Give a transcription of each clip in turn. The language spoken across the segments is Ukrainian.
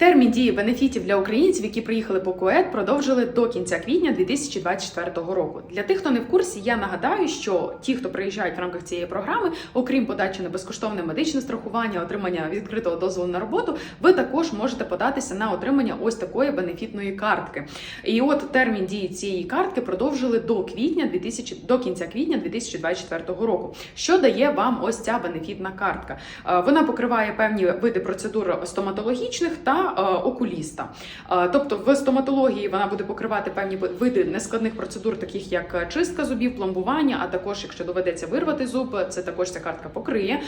Термін дії бенефітів для українців, які приїхали по КУЕД, продовжили до кінця квітня 2024 року. Для тих, хто не в курсі, я нагадаю, що ті, хто приїжджають в рамках цієї програми, окрім подачі на безкоштовне медичне страхування, отримання відкритого дозволу на роботу, ви також можете податися на отримання ось такої бенефітної картки. І от термін дії цієї картки продовжили до квітня 2000, до кінця квітня 2024 року. Що дає вам ось ця бенефітна картка? Е, Вона покриває певні види процедур стоматологічних та окуліста. Е, Тобто в стоматології вона буде покривати певні види нескладних процедур, таких як чистка зубів, пломбування, а також, якщо доведеться вирвати зуб, це також ця картка покриє.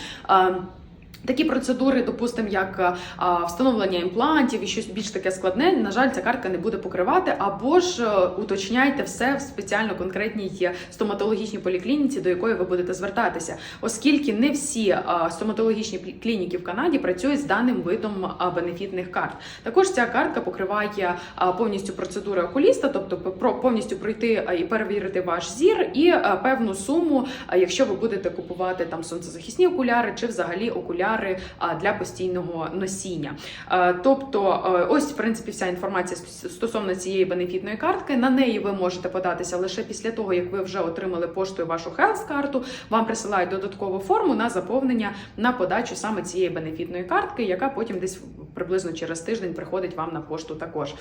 Е, Такі процедури, допустимо, як а, встановлення імплантів і щось більш таке складне, на жаль, ця картка не буде покривати, або ж е, уточняйте все в спеціально конкретній стоматологічній поліклініці, до якої ви будете звертатися, оскільки не всі стоматологічні клініки в Канаді працюють з даним видом бенефітних карт. Також ця картка покриває повністю процедури окуліста, тобто про повністю пройти і перевірити ваш зір, і певну суму, якщо ви будете купувати там сонцезахисні окуляри чи взагалі окуляри а, для постійного носіння. Е, Тобто, е, ось в принципі вся інформація стосовно цієї бенефітної картки. На неї ви можете податися лише після того, як ви вже отримали поштою вашу health карту. Вам присилають додаткову форму на заповнення на подачу саме цієї бенефітної картки, яка потім десь приблизно через тиждень приходить вам на пошту також.